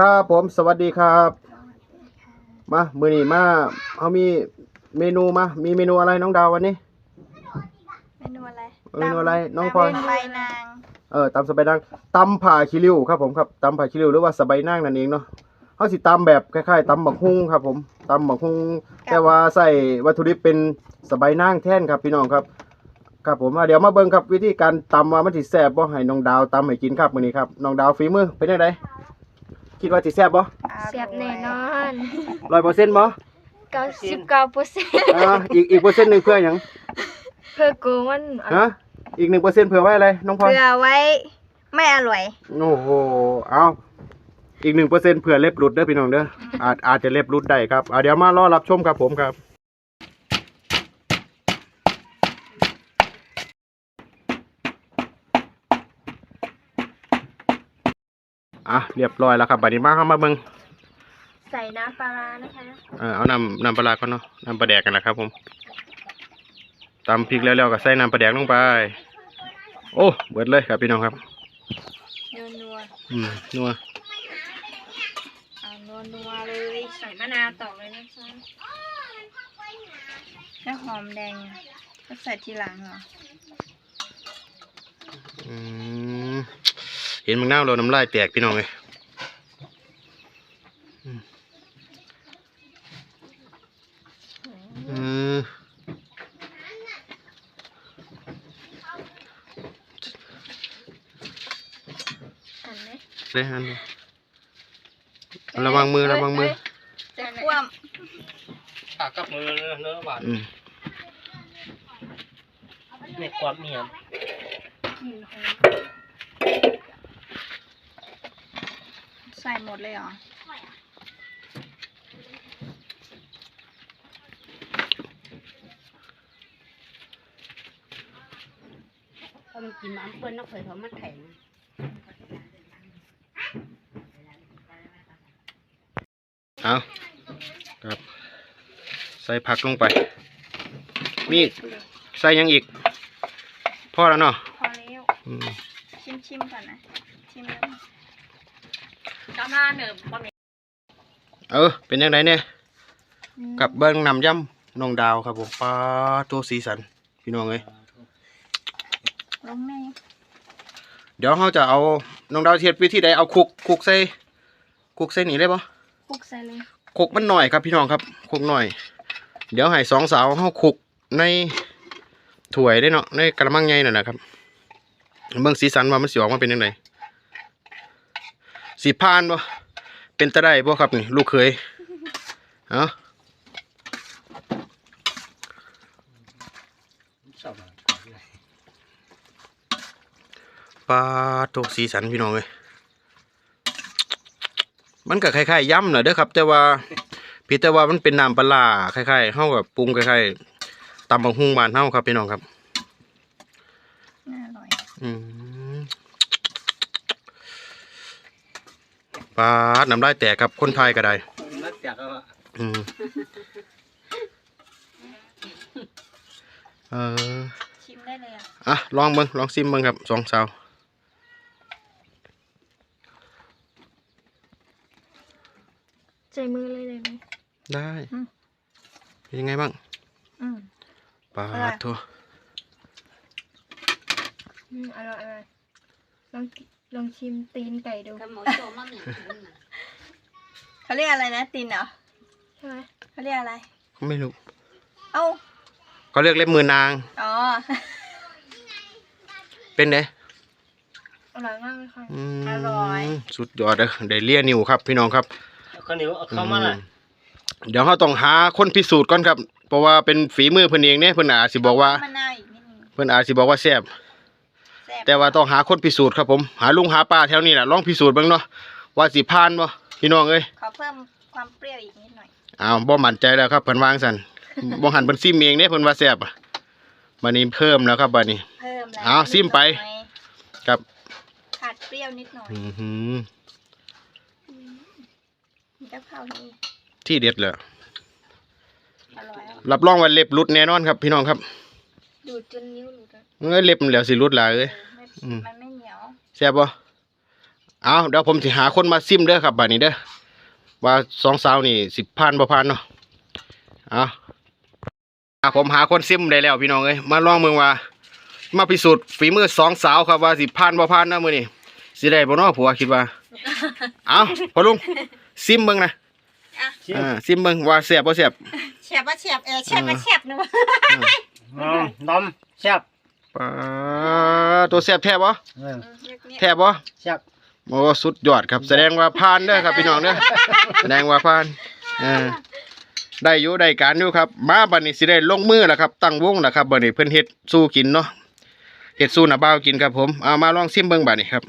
ครับผมสวัสดีครับ มามือนี้มาเขามีเมนูมา มีเมนูอะไรน้องดาววันนี้ เมนูอะไรเมนูอะไรน้องพลอยตำใบนางเออตำสะใบายนางตำผ่าคิริวครับผมครับตำผ่าคิริวหรือว่าสะใบายนางนั่นเองเนาะเขาสิตำแบบคล้ายๆตำบักฮุ่งครับผมตำบักฮุ่งแต่ว่าใส่วัตถุดิบเป็นสะใบายนางแท่นครับพี่น้องครับ ครับผมอะเดี๋ยวมาเบิ่งครับวิธีการตำว่ามันสิแซ่บบ่ให้น้องดาวตำให้กินครับมื้อนี้ครับน้องดาวฝีมือเป็นจังได คิดว่าสิแซ่บบ่เสียบแน่นอน100%บ่เก้าสิบเก้าเปอร์เซ็นต์อ่าอีกอีกเปอร์เซ็นต์หนึงเพื่อหยังเพื่อกูมันฮะอีก1%เผื่อไว้อะไรน้องพรเพื่อไว้ไม่อร่อยโอ้โหเอาอีกหนึ่งเปอร์เซ็นเผื่อเล็บหลุดเด้อพี่น้องเด้ออาจอาจจะเล็บหลุดได้ครับอะเดี๋ยวมารอรับชมครับผมครับ อะเรียบร้อยแล้วครับบัดนี้มาเข้ามาเบิ่งใส่น้ำปลาร้านะคะเออเอาน้ำน้ำปลาร้าก่อนเนาะน้ำปลาแดกกันนะครับผมตำพริกแล้วๆก็ใส่น้ำปลาแดกลงไป โอ้เบิดเลยครับพี่น้องครับนัวนัวอืมนัวเอานัวนัวเลยใส่มะนาวต่อเลยนะคะแล้วหอมแดงก็ใส่ทีหลังเหรออืมเห็นมึงน้าวเราน้ำลายแตกพี่น้องเลยอืมอืมหันไหมเลยอันนี้ระวังมือระวังมือจะคว่ปากกับมือเนื้อหวานอืมเนี่ยความเนียน กลิ่นหอมำ ใส่หมดเลยเหรอ พอมันกินน้ำเปิ้ลน้ำเผยเพราะมันแข็งเอาครับ ใส่ผักลงไป มีใส่หยังอีก พอแล้วเนาะพอแล้วอืมชิมชิมก่อนนะ ชิมแล้ว ก็หน้าเนิมบะหมี่เออ เป็นยังไงเนี่ยกับเบิ้งนำย่ำน้องดาวครับผมปลาตัวสีสัน พี่น้องเอ้ยลงแม่เดี๋ยวเขาจะเอาน้องดาวเทียดวิธีใดเอาคุกคุกใส่คุกใส่นี่ได้ปะคลุกใส่เลยคุกมันหน่อยครับพี่น้องครับคุกหน่อย เดี๋ยวให้สองสาวเขาคุกในถ้วยได้เนาะในกระมังใหญ่นั่นนะครับเบิ่งสีสันว่ามันสิออกมาเป็นยังไง สีพานบ่เป็นตะได้บ่ครับนี่ลูกเคยเอ้าสบายปลาตัวสีสันพี่น้องเลยมันก็คล้ายๆยำนะเด้อครับ แต่ว่าเพี่แต่ว่ามันเป็นน้ำปลาร้าคล้ายๆเฮาแบบปรุงคล้ายๆตำบักหุ่งบ้านเฮาครับพี่น้องครับน่าอร่อยอืม ปลาดน้ำลายแตกครับคนไทยก็ได้นักจากก็อืมเออชิมได้เลยอะอะลองเบิ่งลองซิมเบิ่งครับสองสาวใส่มือเลยได้ไหมได้เป็นยังไงบ้างอืม ปลาอร่อยทัวอืมอร่อยอร่อยลอง ลองชิมตีนไก่ดูกับหมูโจมะหมี่เขาเรียกอะไรนะตินเหรอใช่ไหมเขาเรียกอะไร ไม่รู้เอ้า เขาเรียกเล็บมือนาง อ๋อ เป็นไงอร่อยมากเลยค่ะ มอร่อย สุดยอดเลยได้เลียนิ้วครับพี่น้องครับเอาข้าวเหนียวเอาเข้ามาละอืเดี๋ยวเราต้องหาคนพิสูจน์ก่อนครับ เพราะว่าเป็นฝีมือเพิ่นเองเนี่ยเพิ่นอาจสิบอกว่า มะนาวอีกนิดนึง เพิ่นอาจสิบอกว่าแซ่บ แซ่บแต่ว่าต้องหาคนพิสูจน์ครับผม หาลุงหาป้าแถวนี้แหละลองพิสูจน์เบิ่งเนาะว่าสิผ่านบ่พี่น้องเอ้ยขอเพิ่มความเปรี้ยวอีกนิดหน่อยอ้าวบ่มั่นใจแล้วครับเพิ่นวางซั่นบ่หันเพิ่นซิมเองเด้เพิ่นว่าแซ่บอะบัดนี้เพิ่มแล้วครับบัดนี้ เพิ่มแล้วเอาซิมไปนิดหน่อยครับขาดเปรี้ยวนิดหน่อยอื้อหือมีกะเพรานี่ที่เด็ดเลยอร่อยอะรับรองว่าเล็บหลุดแน่นอนครับ พี่น้องครับดูดจนนิ้วหลุดอะ เอ้ยเล็บมันแล้วสิหลุดหลายเอ้ยไม่ อืม มันไม่เหนียวแซ่บบ่เอาเดี๋ยวผมสิหาคนมาซิมเด้อครับบัดนี้เด้อว่าสองสาวนี่สิผ่านบ่ผ่านเนาะเอาอะผมหาคนซิมได้แล้วพี่น้องเอ้ยมาลองเมืองว่า มาพิสูจน์ฝีมือสองสาวครับว่าสิผ่านบ่ผ่านนะมื้อนี้สิได้บ่เนาะผัวคิดว่า เอาพ่อลุงซิมเบิ่งนะชิมอ่าซิมเบิ่งว่าแซ่บบ่แซ่บ แฉบว่าแฉบเออแฉบว่าแฉบนะวะอืมดมแซ่บ ปาตัวแซ่บแท้บ่เออแท้บ่แซ่บโอ้สุดยอดครับ แสดงว่าผ่านเด้อครับพี่น้องเด้อแสดงว่าผ่านเออได้อยู่ได้การอยู่ครับ มาบัดนี้สิได้ลงมือแล้วครับ ตั้งวงแล้วครับบัดนี้เพิ่นเฮ็ดสู้กินเนาะเฮ็ดสู้หน้าบ่าวกินครับผมเอามาลองซิมเบิ่งบัดนี้ครับ